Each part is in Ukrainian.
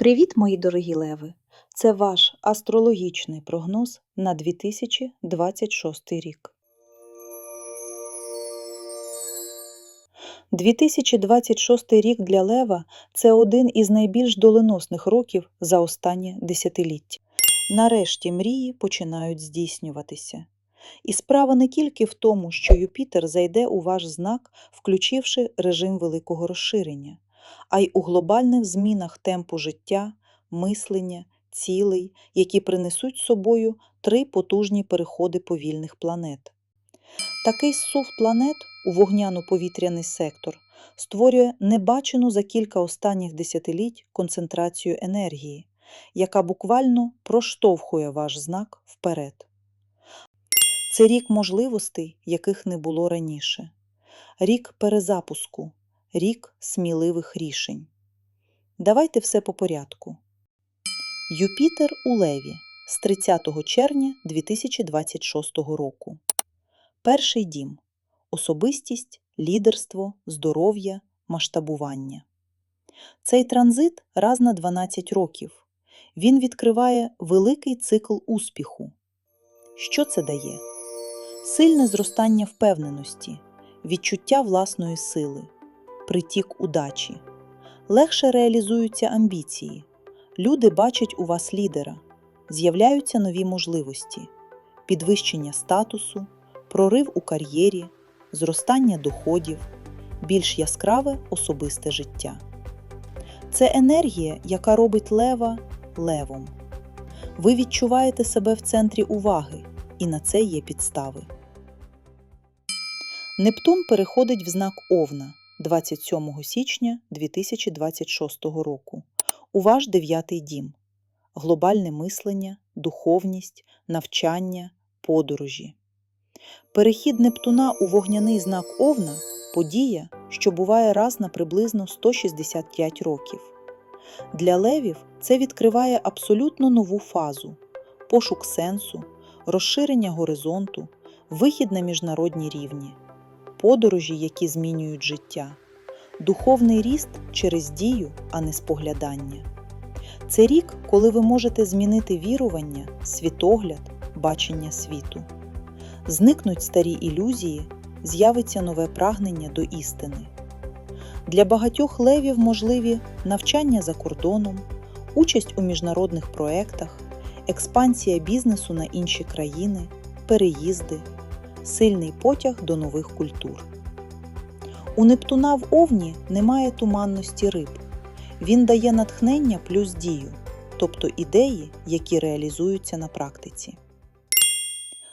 Привіт, мої дорогі леви! Це ваш астрологічний прогноз на 2026 рік. 2026 рік для лева це один із найбільш доленосних років за останнє десятиліття. Нарешті мрії починають здійснюватися. І справа не тільки в тому, що Юпітер зайде у ваш знак, включивши режим великого розширення, а й у глобальних змінах темпу життя, мислення, цілей, які принесуть з собою три потужні переходи повільних планет. Такий сув планет у вогняно-повітряний сектор створює небачену за кілька останніх десятиліть концентрацію енергії, яка буквально проштовхує ваш знак вперед. Це рік можливостей, яких не було раніше, рік перезапуску, рік сміливих рішень. Давайте все по порядку. Юпітер у Леві з 30 червня 2026 року. Перший дім особистість, лідерство, здоров'я, масштабування. Цей транзит раз на 12 років. Він відкриває великий цикл успіху. Що це дає? Сильне зростання впевненості, відчуття власної сили, притік удачі. Легше реалізуються амбіції. Люди бачать у вас лідера, з'являються нові можливості, підвищення статусу, прорив у кар'єрі, зростання доходів, більш яскраве особисте життя. Це енергія, яка робить лева левом. Ви відчуваєте себе в центрі уваги, і на це є підстави. Нептун переходить в знак Овна 27 січня 2026 року у ваш дев'ятий дім. Глобальне мислення, духовність, навчання, подорожі. Перехід Нептуна у вогняний знак Овна подія, що буває раз на приблизно 165 років. Для левів це відкриває абсолютно нову фазу, пошук сенсу, розширення горизонту, вихід на міжнародні рівні, подорожі, які змінюють життя, духовний ріст через дію, а не споглядання. Це рік, коли ви можете змінити вірування, світогляд, бачення світу. Зникнуть старі ілюзії, з'явиться нове прагнення до істини. Для багатьох левів можливі навчання за кордоном, участь у міжнародних проєктах, експансія бізнесу на інші країни, переїзди, сильний потяг до нових культур. У Нептуна в Овні немає туманності риб. Він дає натхнення плюс дію, тобто ідеї, які реалізуються на практиці.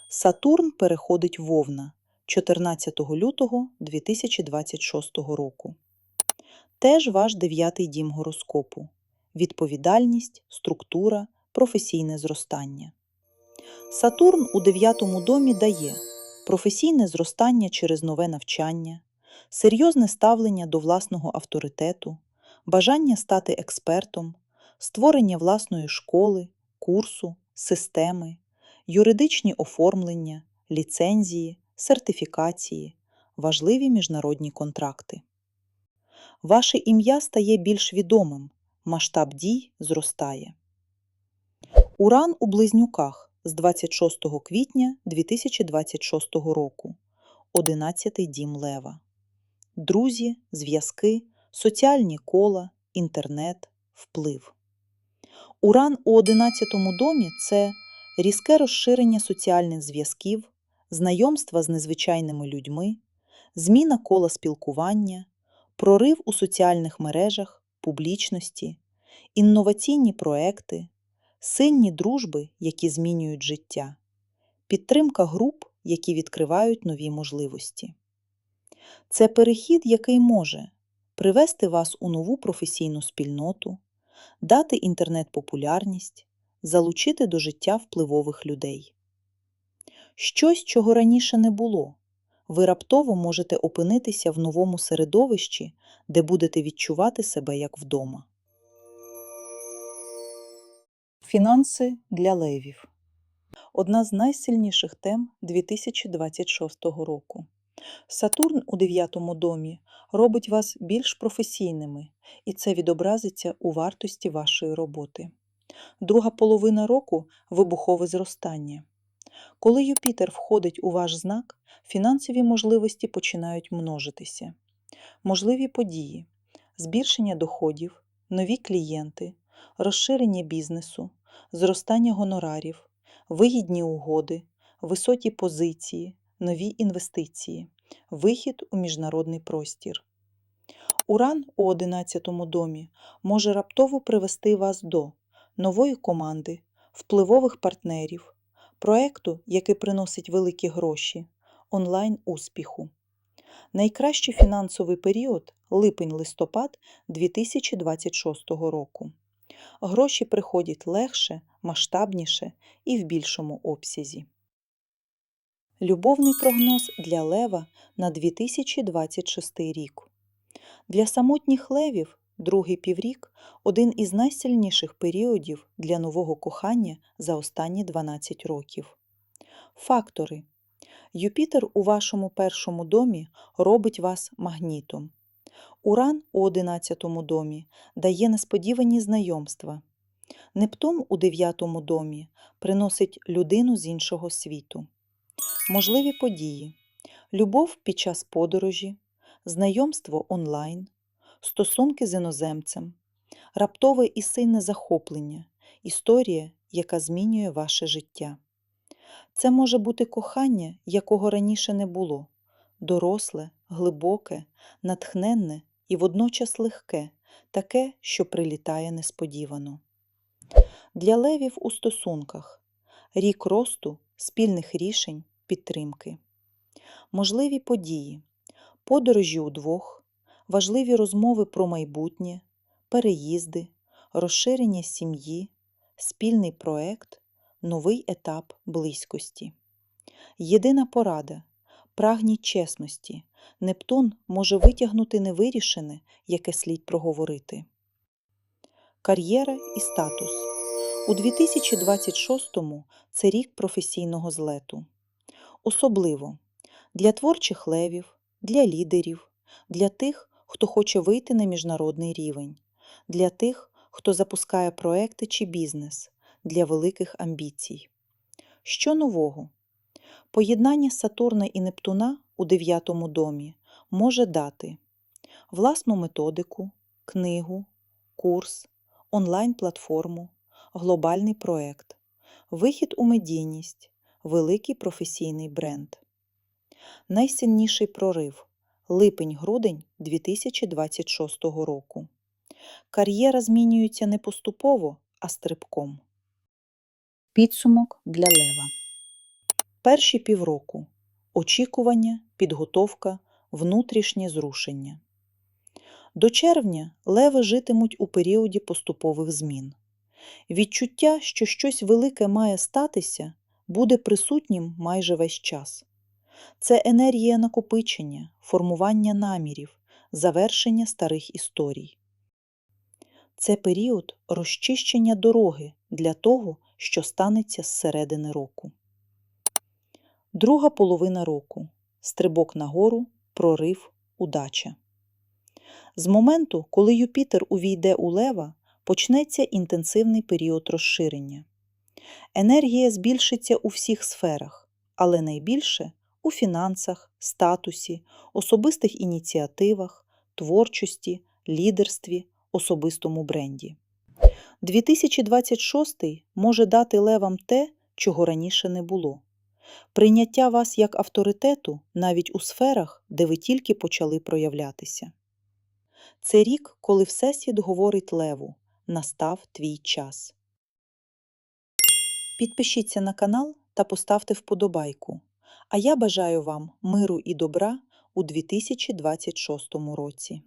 Сатурн переходить в Овна 14 лютого 2026 року. Теж ваш дев'ятий дім гороскопу. Відповідальність, структура, професійне зростання. Сатурн у дев'ятому домі дає професійне зростання через нове навчання, серйозне ставлення до власного авторитету, бажання стати експертом, створення власної школи, курсу, системи, юридичні оформлення, ліцензії, сертифікації, важливі міжнародні контракти. Ваше ім'я стає більш відомим, масштаб дій зростає. Уран у близнюках з 26 квітня 2026 року, 11 дім Лева. Друзі, зв'язки, соціальні кола, інтернет, вплив. Уран у 11 домі це різке розширення соціальних зв'язків, знайомства з незвичайними людьми, зміна кола спілкування, прорив у соціальних мережах, публічності, інноваційні проекти, сильні дружби, які змінюють життя, підтримка груп, які відкривають нові можливості. Це перехід, який може привести вас у нову професійну спільноту, дати інтернет-популярність, залучити до життя впливових людей. Щось, чого раніше не було. Ви раптово можете опинитися в новому середовищі, де будете відчувати себе як вдома. Фінанси для левів одна з найсильніших тем 2026 року. Сатурн у дев'ятому домі робить вас більш професійними, і це відобразиться у вартості вашої роботи. Друга половина року вибухове зростання. Коли Юпітер входить у ваш знак, фінансові можливості починають множитися. Можливі події, збільшення доходів, нові клієнти, розширення бізнесу, зростання гонорарів, вигідні угоди, високі позиції, нові інвестиції, вихід у міжнародний простір. Уран у 11 домі може раптово привести вас до нової команди, впливових партнерів, проекту, який приносить великі гроші, онлайн успіху. Найкращий фінансовий період липень-листопад 2026 року. Гроші приходять легше, масштабніше і в більшому обсязі. Любовний прогноз для Лева на 2026 рік. Для самотніх левів другий піврік один із найсильніших періодів для нового кохання за останні 12 років. Фактори. Юпітер у вашому першому домі робить вас магнітом. Уран у 11 домі дає несподівані знайомства. Нептун у 9 домі приносить людину з іншого світу. Можливі події. Любов під час подорожі, знайомство онлайн, стосунки з іноземцем, раптове і сильне захоплення, історія, яка змінює ваше життя. Це може бути кохання, якого раніше не було, доросле, глибоке, натхненне і водночас легке, таке, що прилітає несподівано. Для левів у стосунках рік росту, спільних рішень, підтримки. Можливі події, подорожі удвох, важливі розмови про майбутнє, переїзди, розширення сім'ї, спільний проект, новий етап близькості. Єдина порада прагніть чесності. Нептун може витягнути невирішене, яке слід проговорити. Кар'єра і статус. У 2026-му це рік професійного злету. Особливо для творчих левів, для лідерів, для тих, хто хоче вийти на міжнародний рівень, для тих, хто запускає проекти чи бізнес, для великих амбіцій. Що нового? Поєднання Сатурна і Нептуна у дев'ятому домі може дати власну методику, книгу, курс, онлайн-платформу, глобальний проект, вихід у медійність, великий професійний бренд. Найсильніший прорив липень-грудень 2026 року. Кар'єра змінюється не поступово, а стрибком. Підсумок для Лева. Перші півроку. Очікування, підготовка, внутрішнє зрушення. До червня леви житимуть у періоді поступових змін. Відчуття, що щось велике має статися, буде присутнім майже весь час. Це енергія накопичення, формування намірів, завершення старих історій. Це період розчищення дороги для того, що станеться з середини року. Друга половина року. Стрибок нагору, прорив, удача. З моменту, коли Юпітер увійде у Лева, почнеться інтенсивний період розширення. Енергія збільшиться у всіх сферах, але найбільше у фінансах, статусі, особистих ініціативах, творчості, лідерстві, особистому бренді. 2026 може дати левам те, чого раніше не було. Прийняття вас як авторитету навіть у сферах, де ви тільки почали проявлятися. Це рік, коли Всесвіт говорить Леву настав твій час. Підпишіться на канал та поставте вподобайку. А я бажаю вам миру і добра у 2026 році.